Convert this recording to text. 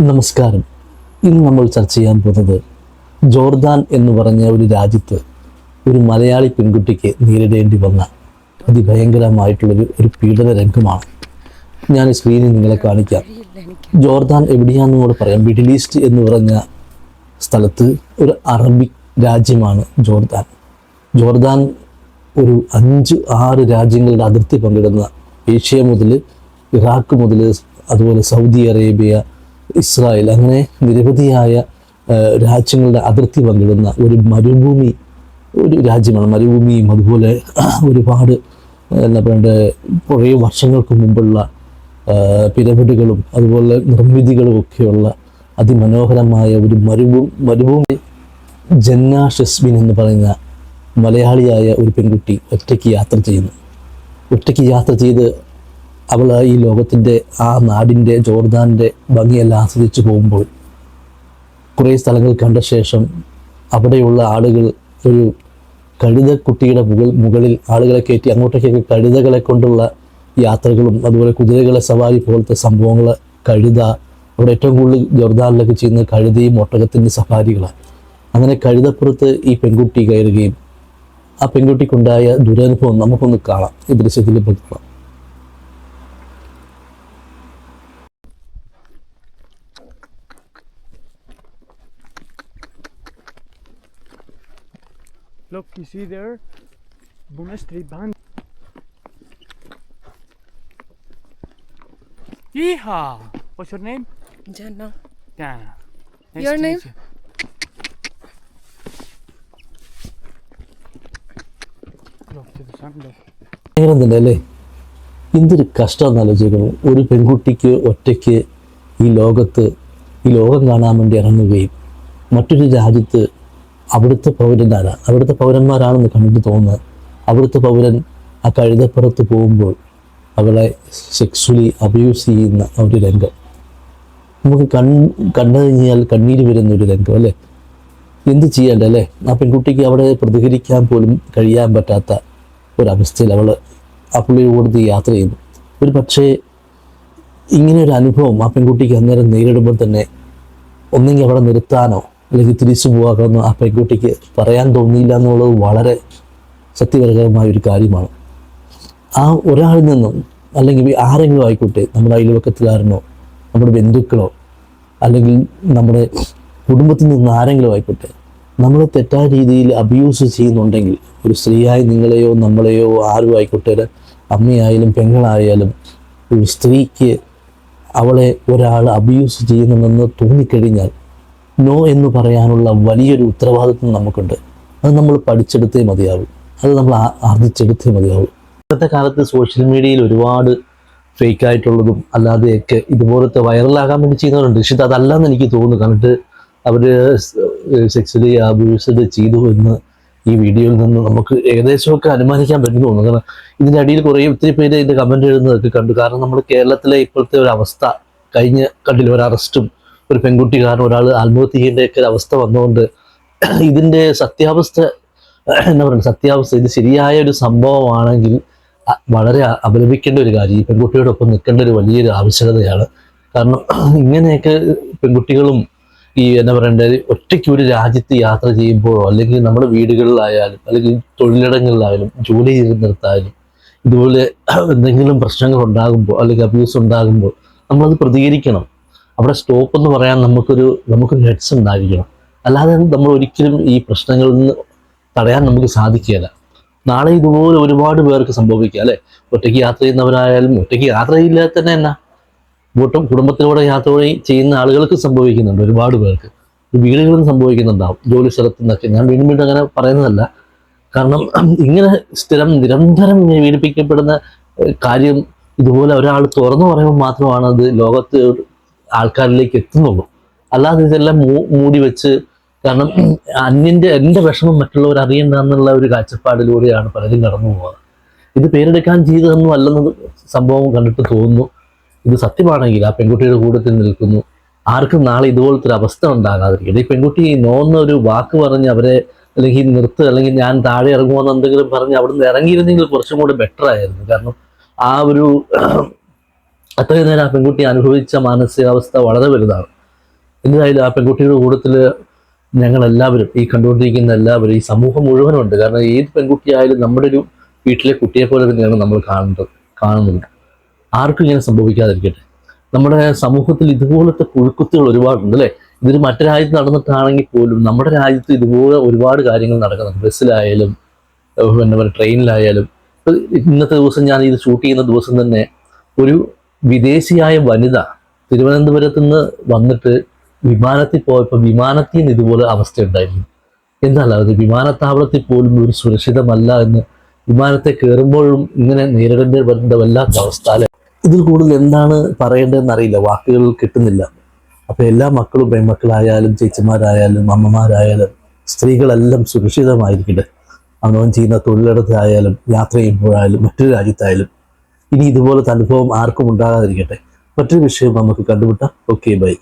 നമസ്കാരം. ഇന്ന് നമ്മൾ ചർച്ച ചെയ്യാൻ പോകുന്നത് ജോർദാൻ എന്ന് പറഞ്ഞ ഒരു രാജ്യത്ത് ഒരു മലയാളി പെൺകുട്ടിക്ക് നേരിടേണ്ടി വന്ന അതിഭയങ്കരമായിട്ടുള്ളൊരു ഒരു പീഡന രംഗമാണ്. ഞാൻ സ്ക്രീനിൽ നിങ്ങളെ കാണിക്കാം. ജോർദാൻ എവിടെയാണെന്ന് കൂടെ പറയാം. മിഡിൽ ഈസ്റ്റ് എന്ന് പറഞ്ഞ സ്ഥലത്ത് ഒരു അറബിക് രാജ്യമാണ് ജോർദാൻ. ജോർദാൻ ഒരു അഞ്ച് ആറ് രാജ്യങ്ങളുടെ അതിർത്തി പങ്കിടുന്ന ഏഷ്യ മുതൽ ഇറാഖ് മുതൽ അതുപോലെ സൗദി അറേബ്യ ഇസ്രായേൽ അങ്ങനെ നിരവധിയായ രാജ്യങ്ങളുടെ അതിർത്തി പങ്കിടുന്ന ഒരു മരുഭൂമി ഒരു രാജ്യമാണ്. മരുഭൂമിയും അതുപോലെ ഒരുപാട് എന്താ പറയണ്ടേ കുറേ വർഷങ്ങൾക്ക് മുമ്പുള്ള പിരമിഡുകളും അതുപോലെ നിർമ്മിതികളും ഒക്കെയുള്ള അതിമനോഹരമായ ഒരു മരുഭൂ മരുഭൂമി ജന്ന ഷെസ്ബിൻ എന്ന് പറയുന്ന മലയാളിയായ ഒരു പെൺകുട്ടി ഒറ്റയ്ക്ക് യാത്ര ചെയ്യുന്നു. ഒറ്റയ്ക്ക് യാത്ര ചെയ്ത് അവൾ ഈ ലോകത്തിന്റെ ആ നാടിന്റെ ജോർദാന്റെ ഭംഗിയെല്ലാം ആസ്വദിച്ച് പോകുമ്പോൾ കുറേ സ്ഥലങ്ങൾ കണ്ട ശേഷം അവിടെയുള്ള ആളുകൾ ഒരു കഴുതക്കുട്ടിയുടെ മുകൾ മുകളിൽ ആളുകളെ കയറ്റി അങ്ങോട്ടേക്കൊക്കെ കഴുതകളെ കൊണ്ടുള്ള യാത്രകളും അതുപോലെ കുതിരകളെ സവാരി പോലത്തെ സംഭവങ്ങൾ കഴുത അവിടെ ഏറ്റവും കൂടുതൽ ജോർദാനിലൊക്കെ ചെയ്യുന്ന കഴുതയും ഒട്ടകത്തിന്റെ സഫാരികളാണ് അങ്ങനെ കഴുതപ്പുറത്ത് ഈ പെൺകുട്ടി കയറുകയും ആ പെൺകുട്ടിക്കുണ്ടായ ദുരനുഭവം നമുക്കൊന്ന് കാണാം. ഈ ദൃശ്യത്തിൽ കാണാം. Look, you see there? Monastery band. Yeehaw! What's your name? Jana. Jana. Nice Your name? you. ഭയങ്കരം തന്നെ അല്ലേ എന്തൊരു കഷ്ടം ആലോചിക്കുന്നു ഒരു പെൺകുട്ടിക്ക് ഒറ്റയ്ക്ക് ഈ ലോകത്ത് ഈ ലോകം കാണാൻ വേണ്ടി ഇറങ്ങുകയും മറ്റൊരു രാജ്യത്ത് അവിടുത്തെ പൗരനാണ് അവിടുത്തെ പൗരന്മാരാണെന്ന് കണ്ടിട്ട് തോന്നുന്നത്. അവിടുത്തെ പൗരൻ ആ കഴുതപ്പുറത്ത് പോകുമ്പോൾ അവളെ സെക്സ്വലി അബ്യൂസ് ചെയ്യുന്ന ഒരു രംഗം. നമുക്ക് കൺ കണ്ടു കഴിഞ്ഞാൽ കണ്ണീര് വരുന്ന ഒരു രംഗം അല്ലേ? എന്ത് ചെയ്യണ്ട അല്ലേ? ആ പെൺകുട്ടിക്ക് അവിടെ പ്രതികരിക്കാൻ പോലും കഴിയാൻ പറ്റാത്ത ഒരവസ്ഥയിൽ അവൾ ആ പുള്ളിയുടെ യാത്ര ചെയ്യുന്നു. ഒരു പക്ഷേ ഇങ്ങനെ ഒരു അനുഭവം ആ പെൺകുട്ടിക്ക് അന്നേരം നേരിടുമ്പോൾ തന്നെ ഒന്നെങ്കിൽ അവിടെ നിർത്താനോ അല്ലെങ്കിൽ തിരിച്ചു പോകാമെന്ന് ആ പെൺകുട്ടിക്ക് പറയാൻ തോന്നിയില്ല എന്നുള്ളത് വളരെ സത്യപരകരമായ ഒരു കാര്യമാണ്. ആ ഒരാളിൽ നിന്നും അല്ലെങ്കിൽ ആരെങ്കിലും ആയിക്കോട്ടെ നമ്മുടെ അയൽവക്കത്തുകാരനോ നമ്മുടെ ബന്ധുക്കളോ അല്ലെങ്കിൽ നമ്മുടെ കുടുംബത്തിൽ നിന്ന് ആരെങ്കിലും ആയിക്കോട്ടെ നമ്മളെ തെറ്റായ രീതിയിൽ അബ്യൂസ് ചെയ്യുന്നുണ്ടെങ്കിൽ ഒരു സ്ത്രീയായി നിങ്ങളെയോ നമ്മളെയോ ആരും ആയിക്കോട്ടെ അമ്മയായാലും പെങ്ങളായാലും ഒരു സ്ത്രീക്ക് അവളെ ഒരാൾ അബ്യൂസ് ചെയ്യുന്നുണ്ടെന്ന് തോന്നിക്കഴിഞ്ഞാൽ നോ എന്ന് പറയാനുള്ള വലിയൊരു ഉത്തരവാദിത്വം നമുക്കുണ്ട്. അത് നമ്മൾ പഠിച്ചെടുത്തേ മതിയാവും. അത് നമ്മൾ ആർജിച്ചെടുത്തേ മതിയാവും. ഇന്നത്തെ കാലത്ത് സോഷ്യൽ മീഡിയയിൽ ഒരുപാട് ഫേക്ക് ആയിട്ടുള്ളതും അല്ലാതെയൊക്കെ ഇതുപോലത്തെ വൈറലാകാൻ വേണ്ടി ചെയ്യുന്നവരുണ്ട്. പക്ഷെ അതല്ലെന്ന് എനിക്ക് തോന്നുന്നു. കണ്ടിട്ട് അവർ സെക്സ്വലി അബ്യൂസ്ഡ് ചെയ്തു എന്ന് ഈ വീഡിയോയിൽ നിന്ന് നമുക്ക് ഏകദേശമൊക്കെ അനുമാനിക്കാൻ പറ്റുന്നു തോന്നുന്നു. കാരണം ഇതിന്റെ അടിയിൽ കുറേ ഒത്തിരി പേര് ഇതിന്റെ കമന്റ് എഴുതുന്നതൊക്കെ കണ്ടു. കാരണം നമ്മൾ കേരളത്തിലെ ഇപ്പോഴത്തെ ഒരു അവസ്ഥ കഴിഞ്ഞ കണ്ടില്ല ഒരു അറസ്റ്റും ഒരു പെൺകുട്ടി കാരണം ഒരാൾ ആത്മഹത്യ ചെയ്യേണ്ടൊക്കെ ഒരു അവസ്ഥ വന്നുകൊണ്ട് ഇതിന്റെ സത്യാവസ്ഥ എന്താ പറയുക സത്യാവസ്ഥ ഇത് ശരിയായ ഒരു സംഭവമാണെങ്കിൽ വളരെ അപലപിക്കേണ്ട ഒരു കാര്യം ഈ പെൺകുട്ടിയോടൊപ്പം നിൽക്കേണ്ട ഒരു വലിയൊരു ആവശ്യകതയാണ്. കാരണം ഇങ്ങനെയൊക്കെ പെൺകുട്ടികളും ഈ എന്താ പറയണ്ട ഒറ്റയ്ക്ക് ഒരു രാജ്യത്ത് യാത്ര ചെയ്യുമ്പോഴോ അല്ലെങ്കിൽ നമ്മുടെ വീടുകളിലായാലും അല്ലെങ്കിൽ തൊഴിലിടങ്ങളിലായാലും ജോലി ചെയ്യുന്നിടത്തായാലും ഇതുപോലെ എന്തെങ്കിലും പ്രശ്നങ്ങൾ ഉണ്ടാകുമ്പോൾ അല്ലെങ്കിൽ അബ്യൂസ് ഉണ്ടാകുമ്പോൾ നമ്മളത് പ്രതികരിക്കണം. അവിടെ സ്റ്റോപ്പ് എന്ന് പറയാൻ നമുക്കൊരു നമുക്കൊരു ഹെഡ്സ് ഉണ്ടായിരിക്കണം. അല്ലാതെ നമ്മൾ ഒരിക്കലും ഈ പ്രശ്നങ്ങളിൽ നിന്ന് തടയാൻ നമുക്ക് സാധിക്കുകയില്ല. നാളെ ഇതുപോലെ ഒരുപാട് പേർക്ക് സംഭവിക്കുക അല്ലേ? ഒറ്റയ്ക്ക് യാത്ര ചെയ്യുന്നവരായാലും ഒറ്റയ്ക്ക് യാത്ര ചെയ്യില്ലാതെ തന്നെ എന്നാ? കൂട്ടം കുടുംബത്തിലൂടെ യാത്ര ചെയ്യുന്ന ആളുകൾക്ക് സംഭവിക്കുന്നുണ്ട് ഒരുപാട് പേർക്ക്. വീടുകളിൽ നിന്ന് സംഭവിക്കുന്നുണ്ടാവും ജോലി സ്ഥലത്ത് നിന്നൊക്കെ. ഞാൻ വീണ്ടും വീണ്ടും അങ്ങനെ പറയുന്നതല്ല. കാരണം ഇങ്ങനെ സ്ഥിരം നിരന്തരം ഇങ്ങനെ പീഡിപ്പിക്കപ്പെടുന്ന കാര്യം ഇതുപോലെ ഒരാൾ തുറന്നു പറയുമ്പോൾ മാത്രമാണ് അത് ലോകത്ത് ആൾക്കാരിലേക്ക് എത്തുന്നുള്ളൂ. അല്ലാതെ ഇതെല്ലാം മൂടി വെച്ച് കാരണം അന്യന്റെ എന്റെ വിഷമം മറ്റുള്ളവർ അറിയണ്ട എന്നുള്ള ഒരു കാഴ്ചപ്പാടിലൂടെയാണ് പലരും കടന്നു പോകുന്നത്. ഇത് പേരെടുക്കാൻ ചെയ്തതൊന്നും അല്ലെന്ന് സംഭവം കണ്ടിട്ട് തോന്നുന്നു. ഇത് സത്യമാണെങ്കിൽ ആ പെൺകുട്ടിയുടെ കൂട്ടത്തിൽ നിൽക്കുന്നു. ആർക്കും നാളെ ഇതുപോലത്തെ ഒരു അവസ്ഥ ഉണ്ടാകാതിരിക്കട്ടെ. ഈ പെൺകുട്ടി നോന്ന ഒരു വാക്ക് പറഞ്ഞ് അവരെ അല്ലെങ്കിൽ നിർത്ത് അല്ലെങ്കിൽ ഞാൻ താഴെ ഇറങ്ങുമെന്ന് എന്തെങ്കിലും പറഞ്ഞ് അവിടുന്ന് ഇറങ്ങിയിരുന്നെങ്കിൽ കുറച്ചും കൂടി ബെറ്റർ ആയിരുന്നു. കാരണം ആ ഒരു അത്രയും നേരം ആ പെൺകുട്ടി അനുഭവിച്ച മാനസികാവസ്ഥ വളരെ വലുതാണ്. എന്തായാലും ആ പെൺകുട്ടിയുടെ കൂട്ടത്തിൽ ഞങ്ങളെല്ലാവരും ഈ കണ്ടുകൊണ്ടിരിക്കുന്ന എല്ലാവരും ഈ സമൂഹം മുഴുവനുണ്ട് കാരണം ഏത് പെൺകുട്ടിയായാലും നമ്മുടെ ഒരു വീട്ടിലെ കുട്ടിയെ പോലെ തന്നെയാണ് നമ്മൾ കാണുന്നത് കാണുന്നത്. ആർക്കും ഇങ്ങനെ സംഭവിക്കാതിരിക്കട്ടെ. നമ്മുടെ സമൂഹത്തിൽ ഇതുപോലത്തെ പുഴുക്കുത്തുകൾ ഒരുപാടുണ്ട് അല്ലേ? ഇതൊരു മറ്റു രാജ്യത്ത് നടന്നിട്ടാണെങ്കിൽ പോലും നമ്മുടെ രാജ്യത്ത് ഇതുപോലെ ഒരുപാട് കാര്യങ്ങൾ നടക്കുന്നുണ്ട്. ബസ്സിലായാലും പിന്നെ ട്രെയിനിലായാലും. ഇന്നത്തെ ദിവസം ഞാൻ ഇത് ഷൂട്ട് ചെയ്യുന്ന ദിവസം തന്നെ ഒരു വിദേശിയായ വനിത തിരുവനന്തപുരത്ത് നിന്ന് വന്നിട്ട് വിമാനത്തിൽ പോയപ്പോൾ വിമാനത്തിൽ നിന്ന് ഇതുപോലെ അവസ്ഥ ഉണ്ടായിരുന്നു. എന്നാൽ അത്? വിമാനത്താവളത്തിൽ പോലും ഒരു സുരക്ഷിതമല്ല എന്ന് വിമാനത്തെ കയറുമ്പോഴും ഇങ്ങനെ നേരിടേണ്ടി വരേണ്ട വല്ലാത്ത അവസ്ഥ അല്ലെ? ഇതിൽ കൂടുതൽ എന്താണ് പറയേണ്ടതെന്ന് അറിയില്ല. വാക്കുകൾ കിട്ടുന്നില്ല. അപ്പൊ എല്ലാ മക്കളും പെൺമക്കളായാലും ചേച്ചിമാരായാലും അമ്മമാരായാലും സ്ത്രീകളെല്ലാം സുരക്ഷിതമായിരിക്കട്ടെ. അവനവൻ ചെയ്യുന്ന തൊഴിലിടത്തായാലും യാത്ര ചെയ്യുമ്പോഴായാലും മറ്റൊരു രാജ്യത്തായാലും ഇനി ഇതുപോലത്തെ അനുഭവം ആർക്കും ഉണ്ടാകാതിരിക്കട്ടെ. മറ്റൊരു വിഷയം നമുക്ക് കണ്ടുമുട്ടാം. Okay bye